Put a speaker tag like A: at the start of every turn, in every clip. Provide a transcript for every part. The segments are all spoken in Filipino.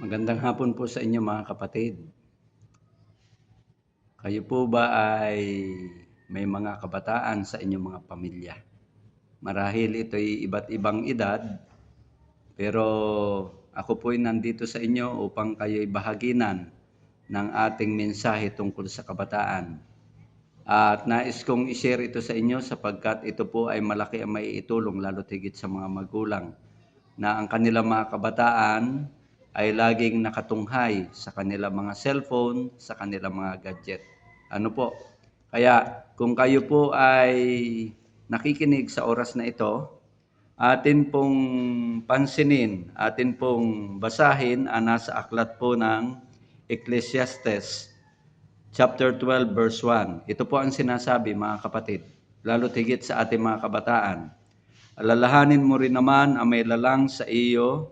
A: Magandang hapon po sa inyo mga kapatid. Kayo po ba ay may mga kabataan sa inyong mga pamilya? Marahil ito'y iba't ibang edad, pero ako po'y nandito sa inyo upang kayo'y bahaginan ng ating mensahe tungkol sa kabataan. At nais kong i-share ito sa inyo sapagkat ito po ay malaki ang may itulong lalo tigit sa mga magulang na ang kanilang mga kabataan ay laging nakatunghay sa kanilang mga cellphone, sa kanilang mga gadget. Ano po? Kaya kung kayo po ay nakikinig sa oras na ito, atin pong pansinin, atin pong basahin ang nasa aklat po ng Ecclesiastes chapter 12 verse 1. Ito po ang sinasabi mga kapatid, lalo tigit sa ating mga kabataan. Alalahanin mo rin naman ang may lalang sa iyo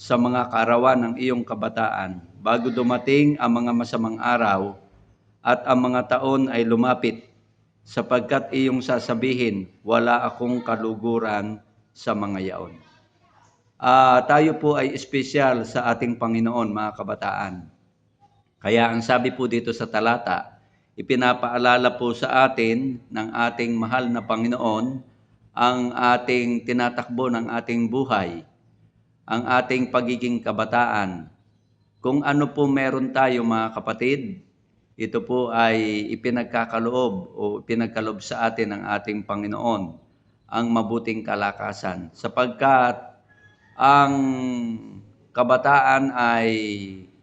A: sa mga kaarawan ng iyong kabataan bago dumating ang mga masamang araw at ang mga taon ay lumapit sapagkat iyong sasabihin, wala akong kaluguran sa mga yaon. Ah, tayo po ay espesyal sa ating Panginoon, mga kabataan. Kaya ang sabi po dito sa talata, ipinapaalala po sa atin ng ating mahal na Panginoon ang ating tinatakbo ng ating buhay, ang ating pagiging kabataan. Kung ano po meron tayo mga kapatid, ito po ay ipinagkakaloob o ipinagkaloob sa atin ng ating Panginoon ang mabuting kalakasan sapagkat ang kabataan ay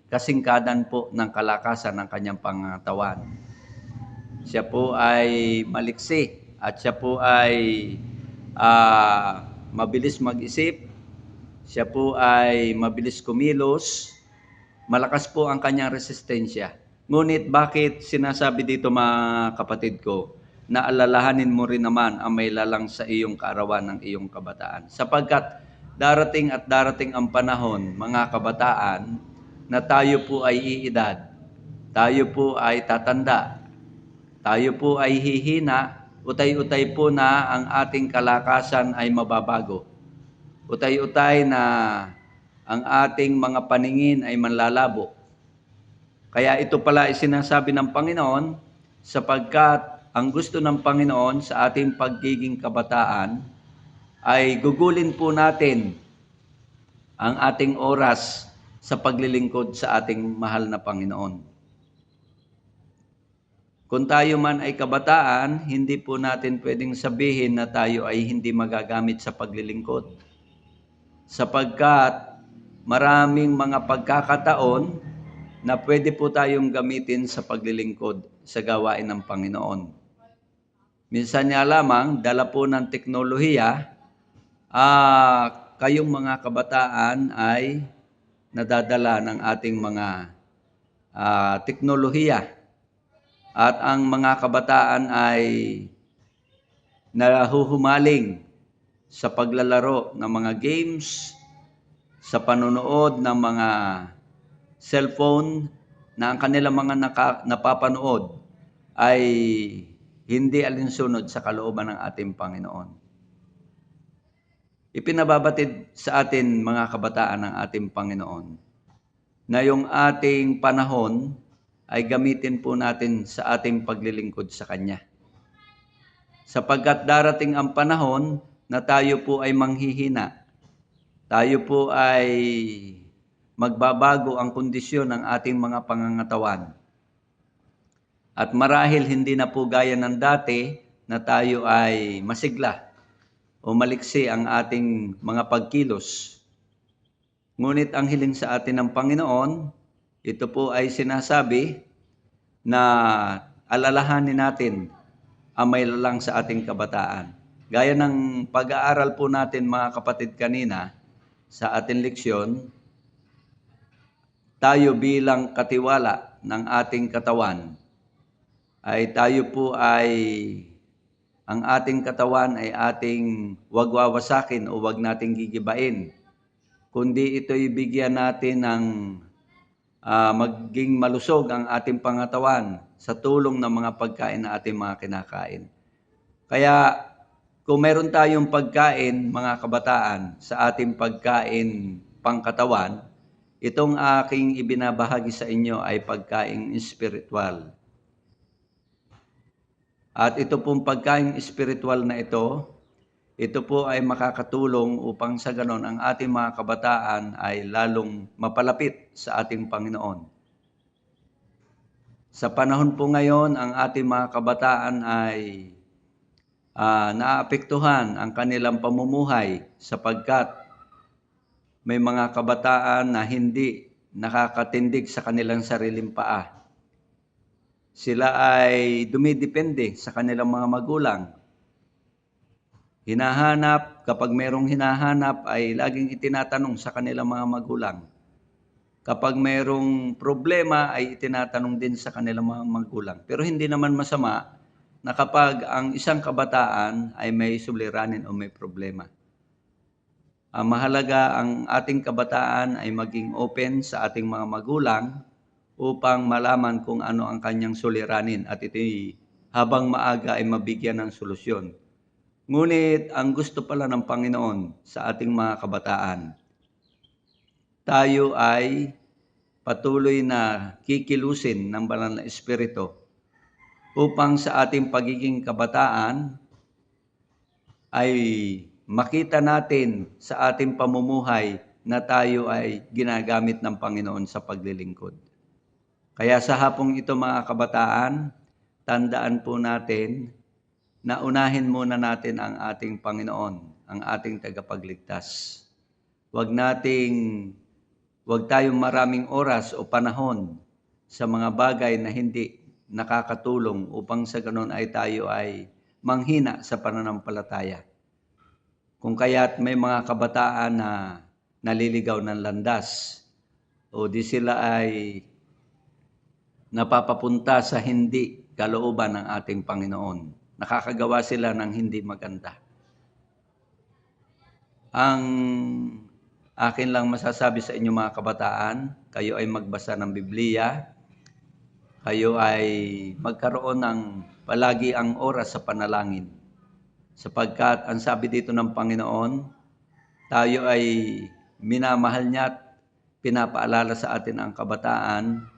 A: kasingkadan po ng kalakasan ng kanyang pangatawan. Siya po ay maliksi at siya po ay ah, mabilis mag-isip. Siya po ay mabilis kumilos. Malakas po ang kanyang resistensya. Ngunit bakit sinasabi dito mga kapatid ko na alalahanin mo rin naman ang may lalang sa iyong kaarawan ng iyong kabataan? Sapagkat darating at darating ang panahon, mga kabataan, na tayo po ay iidad, tayo po ay tatanda, tayo po ay hihina, utay-utay po na ang ating kalakasan ay mababago. Utay-utay na ang ating mga paningin ay manlalabo. Kaya ito pala ay sinasabi ng Panginoon sapagkat ang gusto ng Panginoon sa ating pagiging kabataan ay gugulin po natin ang ating oras sa paglilingkod sa ating mahal na Panginoon. Kung tayo man ay kabataan, hindi po natin pwedeng sabihin na tayo ay hindi magagamit sa paglilingkod. Sapagkat maraming mga pagkakataon na pwede po tayong gamitin sa paglilingkod sa gawain ng Panginoon. Minsan nga lamang, dala po ng teknolohiya, ah, kayong mga kabataan ay nadadala ng ating mga ah, teknolohiya. At ang mga kabataan ay nahuhumaling sa paglalaro ng mga games, sa panonood ng mga cellphone na ang kanilang mga naka, napapanood ay hindi alinsunod sa kalooban ng ating Panginoon. Ipinababatid sa atin mga kabataan ng ating Panginoon na yung ating panahon ay gamitin po natin sa ating paglilingkod sa Kanya. Sapagkat darating ang panahon na tayo po ay manghihina. Tayo po ay magbabago ang kondisyon ng ating mga pangangatawan. At marahil hindi na po gaya ng dati na tayo ay masigla o maliksi ang ating mga pagkilos. Ngunit ang hiling sa atin ng Panginoon, ito po ay sinasabi na alalahanin natin ang may lalang sa ating kabataan. Gaya ng pag-aaral po natin mga kapatid kanina sa ating leksyon, tayo bilang katiwala ng ating katawan ay tayo po ay ang ating katawan ay ating wag wawasakin o wag nating gigibain. Kundi ito'y bigyan natin ng uh, maging malusog ang ating pangatawan sa tulong ng mga pagkain na ating mga kinakain. Kaya kung meron tayong pagkain, mga kabataan, sa ating pagkain pangkatawan, itong aking ibinabahagi sa inyo ay pagkaing espiritual. At ito pong pagkaing espiritual na ito, ito po ay makakatulong upang sa ganon ang ating mga kabataan ay lalong mapalapit sa ating Panginoon. Sa panahon po ngayon, ang ating mga kabataan ay uh, naapektuhan ang kanilang pamumuhay sapagkat may mga kabataan na hindi nakakatindig sa kanilang sariling paa. Sila ay dumidepende sa kanilang mga magulang Hinahanap, kapag merong hinahanap ay laging itinatanong sa kanilang mga magulang. Kapag merong problema ay itinatanong din sa kanilang mga magulang. Pero hindi naman masama na kapag ang isang kabataan ay may suliranin o may problema. Ang mahalaga ang ating kabataan ay maging open sa ating mga magulang upang malaman kung ano ang kanyang suliranin at ito'y habang maaga ay mabigyan ng solusyon. Ngunit ang gusto pala ng Panginoon sa ating mga kabataan, tayo ay patuloy na kikilusin ng banal na Espiritu upang sa ating pagiging kabataan ay makita natin sa ating pamumuhay na tayo ay ginagamit ng Panginoon sa paglilingkod. Kaya sa hapong ito mga kabataan, tandaan po natin na unahin muna natin ang ating Panginoon, ang ating tagapagligtas. Huwag nating, huwag tayong maraming oras o panahon sa mga bagay na hindi nakakatulong upang sa ganon ay tayo ay manghina sa pananampalataya. Kung kaya't may mga kabataan na naliligaw ng landas o di sila ay napapapunta sa hindi kalooban ng ating Panginoon nakakagawa sila ng hindi maganda. Ang akin lang masasabi sa inyo mga kabataan, kayo ay magbasa ng Biblia, kayo ay magkaroon ng palagi ang oras sa panalangin. Sapagkat ang sabi dito ng Panginoon, tayo ay minamahal niya at pinapaalala sa atin ang kabataan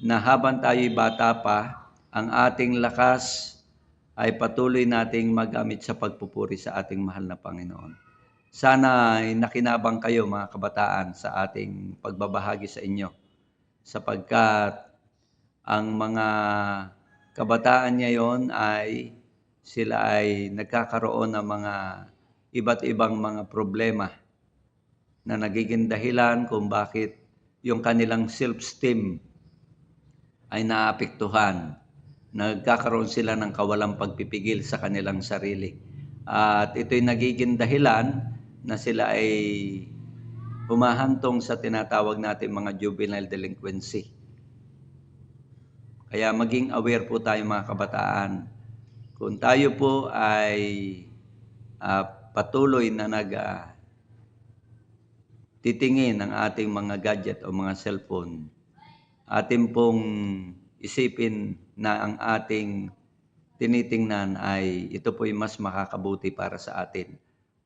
A: na habang tayo'y bata pa, ang ating lakas ay patuloy nating magamit sa pagpupuri sa ating mahal na Panginoon. Sana ay nakinabang kayo mga kabataan sa ating pagbabahagi sa inyo sapagkat ang mga kabataan ngayon ay sila ay nagkakaroon ng mga iba't ibang mga problema na nagiging dahilan kung bakit yung kanilang self-esteem ay naapektuhan nagkakaroon sila ng kawalang pagpipigil sa kanilang sarili. At ito'y nagiging dahilan na sila ay humahantong sa tinatawag natin mga juvenile delinquency. Kaya maging aware po tayo mga kabataan. Kung tayo po ay uh, patuloy na nag uh, titingin ng ating mga gadget o mga cellphone, atin pong isipin na ang ating tinitingnan ay ito po ay mas makakabuti para sa atin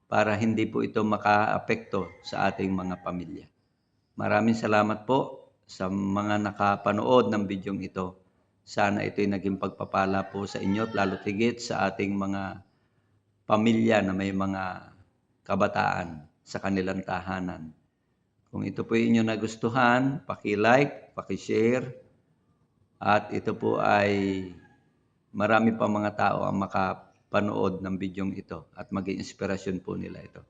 A: para hindi po ito makaapekto sa ating mga pamilya. Maraming salamat po sa mga nakapanood ng bidyong ito. Sana ito'y naging pagpapala po sa inyo at lalo tigit sa ating mga pamilya na may mga kabataan sa kanilang tahanan. Kung ito po inyo nagustuhan, paki-like, paki-share, at ito po ay marami pa mga tao ang makapanood ng bidyong ito at maging inspirasyon po nila ito.